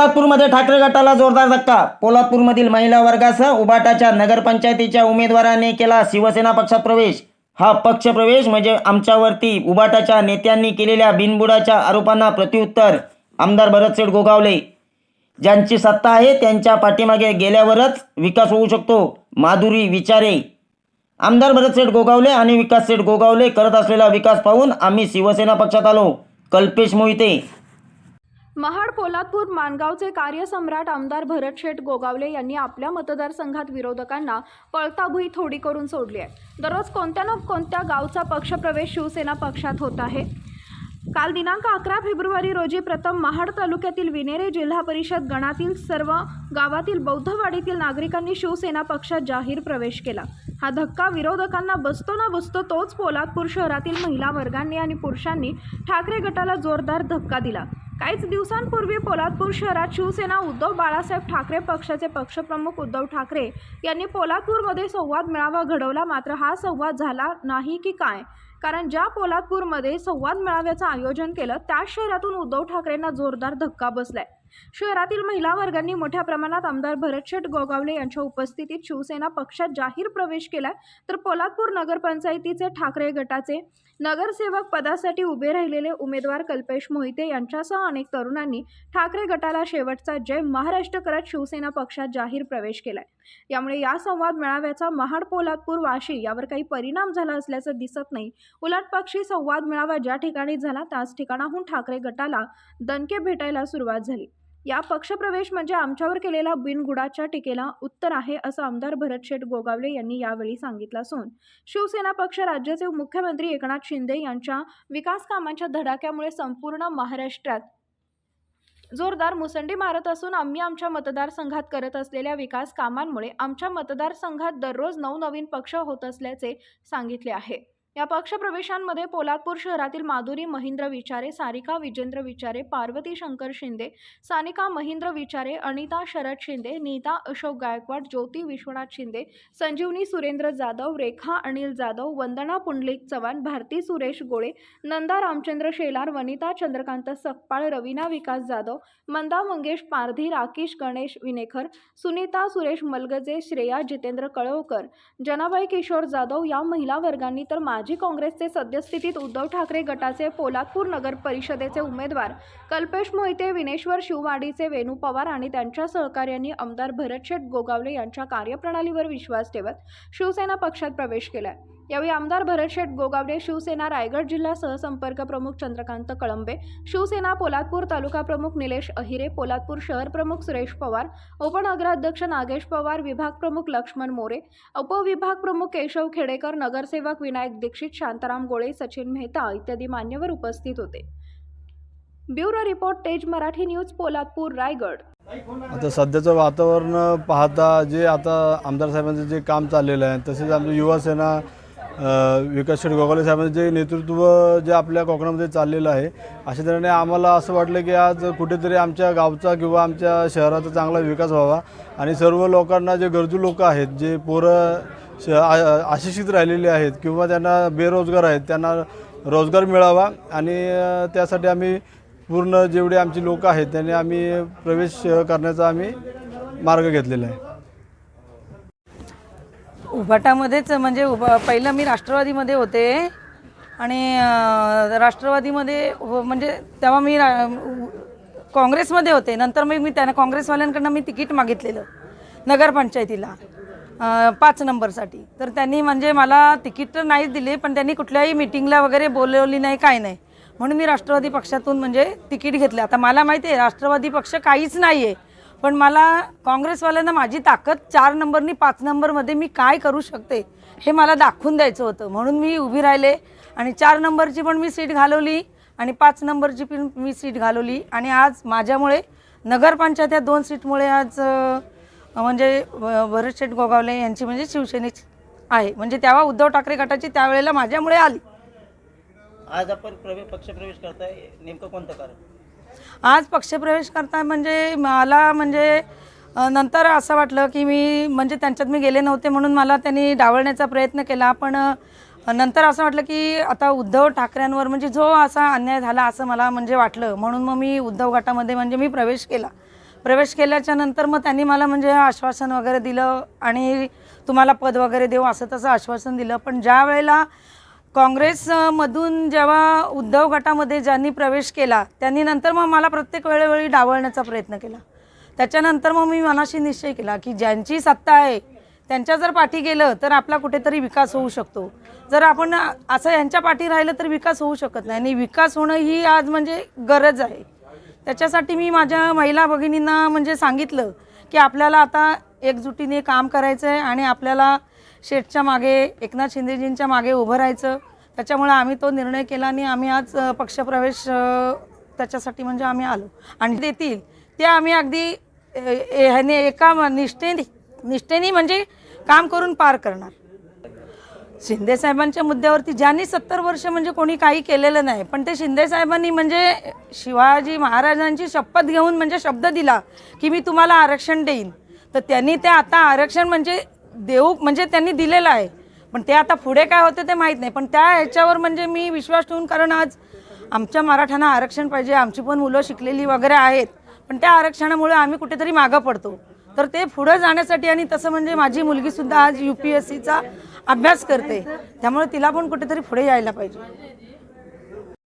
पोलादपूरमध्ये ठाकरे गटाला जोरदार धक्का. पोलादपूरमधील महिला वर्गासह उबाटाच्या नगरपंचायतीच्या उमेदवाराने केला शिवसेना पक्षात प्रवेश. हा पक्ष प्रवेश म्हणजे आमच्यावरती उबाटाच्या नेत्यांनी केलेल्या बिनबुडाच्या आरोपांना प्रत्युत्तर. आमदार भरतसेठ गोगावले. ज्यांची सत्ता आहे त्यांच्या पाठीमागे गेल्यावरच विकास होऊ शकतो माधुरी विचारे. आमदार भरतसेठ गोगावले आणि विकास सेठ गोगावले करत असलेला विकास पाहून आम्ही शिवसेना पक्षात आलो. कल्पेश मोहिते महाड पोलादपूर माणगावचे कार्यसम्राट आमदार भरत शेठ गोगावले यांनी आपल्या मतदारसंघात विरोधकांना पळता भुई थोडी करून सोडली आहे. दररोज कोणत्या ना कोणत्या गावचा पक्षप्रवेश शिवसेना पक्षात होत आहे? काल दिनांक अकरा फेब्रुवारी रोजी प्रथम महाड तालुक्यातील विनेरे जिल्हा परिषद गणातील सर्व गावातील बौद्धवाडीतील नागरिकांनी शिवसेना पक्षात जाहीर प्रवेश केला. हा धक्का विरोधकांना बसतो ना बसतो तोच पोलादपूर शहरातील महिला वर्गांनी आणि पुरुषांनी ठाकरे गटाला जोरदार धक्का दिला. काहीच दिवसांपूर्वी पोलादपूर शहरात शिवसेना उद्धव बाळासाहेब ठाकरे पक्षाचे पक्षप्रमुख उद्धव ठाकरे यांनी पोलादपूरमध्ये संवाद मेळावा घडवला. मात्र हा संवाद झाला नाही की काय? कारण ज्या पोलादपूरमध्ये संवाद मेळाव्याचं आयोजन केलं त्याच शहरातून उद्धव ठाकरेंना जोरदार धक्का बसलाय. शहरातील महिला वर्गांनी मोठ्या प्रमाणात आमदार भरतशेठ गोगावले यांच्या उपस्थितीत शिवसेना पक्षात जाहीर प्रवेश केला तर पोलादपूर नगरपंचायतीचे ठाकरे गटाचे नगरसेवक पदासाठी उभे राहिलेले उमेदवार कल्पेश मोहिते यांच्यासह अनेक तरुणांनी ठाकरे गटाला शेवटचा जय महाराष्ट्र करत शिवसेना पक्षात जाहीर प्रवेश केलाय. यामुळे या संवाद मेळाव्याचा महाड पोलादपूर वाशी यावर काही परिणाम झाला असल्याचं दिसत नाही. उलट पक्षी संवाद मेळावा ज्या ठिकाणी झाला त्याच ठिकाणाहून ठाकरे गटाला दणके भेटायला सुरुवात झाली. या पक्षप्रवेश म्हणजे आमच्यावर केलेला बिनगुडाच्या टीकेला उत्तर आहे असं आमदार भरत शेठ गोगावले यांनी यावेळी सांगितलं असून शिवसेना पक्ष राज्याचे मुख्यमंत्री एकनाथ शिंदे यांच्या विकास कामांच्या धडाक्यामुळे संपूर्ण महाराष्ट्रात जोरदार मुसंडी मारत असून आम्ही आमच्या मतदारसंघात करत असलेल्या विकास कामांमुळे आमच्या मतदारसंघात दररोज नवनवीन पक्ष होत असल्याचे सांगितले आहे. या पक्षप्रवेशांमध्ये पोलादपूर शहरातील माधुरी महेंद्र विचारे सारिका विजेंद्र विचारे पार्वती शंकर शिंदे सानिका महेंद्र विचारे अनिता शरद शिंदे नीता अशोक गायकवाड ज्योती विश्वनाथ शिंदे संजीवनी सुरेंद्र जाधव रेखा अनिल जाधव वंदना पुंडलिक चव्हाण भारती सुरेश गोळे नंदा रामचंद्र शेलार वनिता चंद्रकांत सकपाळ रवीना विकास जाधव मंदा मंगेश पारधी राकेश गणेश विनेखर सुनीता सुरेश मलगजे श्रेया जितेंद्र कळवकर जनाबाई किशोर जाधव या महिला वर्गांनी तर माजी काँग्रेसचे सद्यस्थितीत उद्धव ठाकरे गटाचे पोलादपूर नगर परिषदेचे उमेदवार कल्पेश मोहिते विनेश्वर शिववाडीचे वेणू पवार आणि त्यांच्या सहकार्यांनी आमदार भरतशेठ गोगावले यांच्या कार्यप्रणालीवर विश्वास ठेवत शिवसेना पक्षात प्रवेश केला यावेळी आमदार भरतशेठ गोगावडे शिवसेना रायगड जिल्हा सहसंपर्क प्रमुख चंद्रकांत कळंबे शिवसेना पोलादपूर तालुका प्रमुख निलेश अहिरे पोलादपूर शहर प्रमुख सुरेश पवार उपनगराध्यक्ष नागेश पवार विभाग प्रमुख लक्ष्मण मोरे उपविभाग प्रमुख केशव खेडेकर नगरसेवक विनायक दीक्षित शांताराम गोळे सचिन मेहता इत्यादी मान्यवर उपस्थित होते. ब्युरो रिपोर्ट तेज मराठी न्यूज पोलादपूर रायगड. आता सध्याचं वातावरण पाहता जे आता आमदार साहेबांचं जे काम चाललेलं आहे तसेच आमचं युवासेना विकास शेठ गोगावले साहेबांचं जे नेतृत्व जे आपल्या कोकणामध्ये चाललेलं आहे अशा तऱ्हेने आम्हाला असं वाटलं की आज कुठेतरी आमच्या गावचा किंवा आमच्या शहराचा चांगला विकास व्हावा आणि सर्व लोकांना जे गरजू लोक आहेत जे पोरं श अशिक्षित राहिलेले आहेत किंवा त्यांना बेरोजगार आहेत त्यांना रोजगार मिळावा आणि त्यासाठी आम्ही पूर्ण जेवढे आमची लोक आहेत त्यांनी आम्ही प्रवेश करण्याचा आम्ही मार्ग घेतलेला आहे. उभाटामध्येच म्हणजे उभा पहिलं मी राष्ट्रवादीमध्ये होते आणि राष्ट्रवादीमध्ये हो, म्हणजे तेव्हा मी रा- काँग्रेसमध्ये होते. नंतर मग मी त्यांना काँग्रेसवाल्यांकडनं मी तिकीट मागितलेलं नगरपंचायतीला पाच नंबरसाठी. तर त्यांनी म्हणजे मला तिकीट तर नाहीच दिले पण त्यांनी कुठल्याही मिटिंगला वगैरे बोलवली नाही काय नाही. म्हणून मी राष्ट्रवादी पक्षातून म्हणजे तिकीट घेतलं. आता मला माहिती आहे राष्ट्रवादी पक्ष काहीच नाही आहे पण मला काँग्रेसवाल्यांना माझी ताकद चार नंबरनी पाच नंबरमध्ये मी काय करू शकते हे मला दाखवून द्यायचं होतं. म्हणून मी उभी राहिले आणि चार नंबरची पण मी सीट घालवली आणि पाच नंबरची पण मी सीट घालवली. आणि आज माझ्यामुळे नगरपंचायत या दोन सीटमुळे आज म्हणजे भ- भरतशेठ गोगावले यांची म्हणजे शिवसेनेची आहे. म्हणजे तेव्हा उद्धव ठाकरे गटाची त्यावेळेला माझ्यामुळे आली. आज आपण प्रवेश पक्षप्रवेश करताय. नेमकं कोणतं कारण? आज पक्षप्रवेश करता म्हणजे मला म्हणजे नंतर असं वाटलं की मी म्हणजे त्यांच्यात मी गेले नव्हते म्हणून मला त्यांनी डावळण्याचा प्रयत्न केला. पण नंतर असं वाटलं की आता उद्धव ठाकरेंवर म्हणजे जो असा अन्याय झाला असं मला म्हणजे वाटलं. म्हणून मग मी उद्धव गटामध्ये म्हणजे मी प्रवेश केला. प्रवेश केल्याच्यानंतर मग त्यांनी मला म्हणजे आश्वासन वगैरे दिलं आणि तुम्हाला पद वगैरे देऊ असं तसं आश्वासन दिलं. पण ज्या वेळेला काँग्रेसमधून जेव्हा उद्धव गटामध्ये ज्यांनी प्रवेश केला त्यांनी नंतर मग मला प्रत्येक वेळोवेळी डावळण्याचा प्रयत्न केला. त्याच्यानंतर मग मी मनाशी निश्चय केला की ज्यांची सत्ता आहे त्यांच्या जर पाठी गेलं तर आपला कुठेतरी विकास होऊ शकतो. जर आपण असं यांच्या पाठी राहिलं तर विकास होऊ शकत नाही आणि विकास होणं ही आज म्हणजे गरज आहे. त्याच्यासाठी मी माझ्या महिला भगिनींना म्हणजे सांगितलं की आपल्याला आता एकजुटीने काम करायचं आहे आणि आपल्याला शेठच्या मागे एकनाथ शिंदेजींच्या मागे उभं राहायचं. त्याच्यामुळे आम्ही तो निर्णय केला आणि आम्ही आज पक्षप्रवेश त्याच्यासाठी म्हणजे आम्ही आलो. आणि देतील. ते आम्ही अगदी ह्याने एका निष्ठेने निष्ठेने म्हणजे काम करून पार करणार. शिंदे साहेबांच्या मुद्द्यावरती ज्यांनी सत्तर वर्ष म्हणजे कोणी काही केलेलं नाही पण ते शिंदे साहेबांनी म्हणजे शिवाजी महाराजांची शपथ घेऊन म्हणजे शब्द दिला की मी तुम्हाला आरक्षण देईन. तर त्यांनी ते आता आरक्षण म्हणजे देऊ म्हणजे त्यांनी दिलेलं आहे. पण ते आता पुढे काय होते ते माहीत नाही. पण त्या ह्याच्यावर म्हणजे मी विश्वास ठेवून कारण आज आमच्या मराठ्यांना आरक्षण पाहिजे आमची पण मुलं शिकलेली वगैरे आहेत. पण त्या आरक्षणामुळे आम्ही कुठेतरी मागं पडतो. तर ते पुढं जाण्यासाठी आणि तसं म्हणजे माझी मुलगीसुद्धा आज यू पी एस सीचा अभ्यास करते. त्यामुळे तिला पण कुठेतरी पुढे यायला पाहिजे.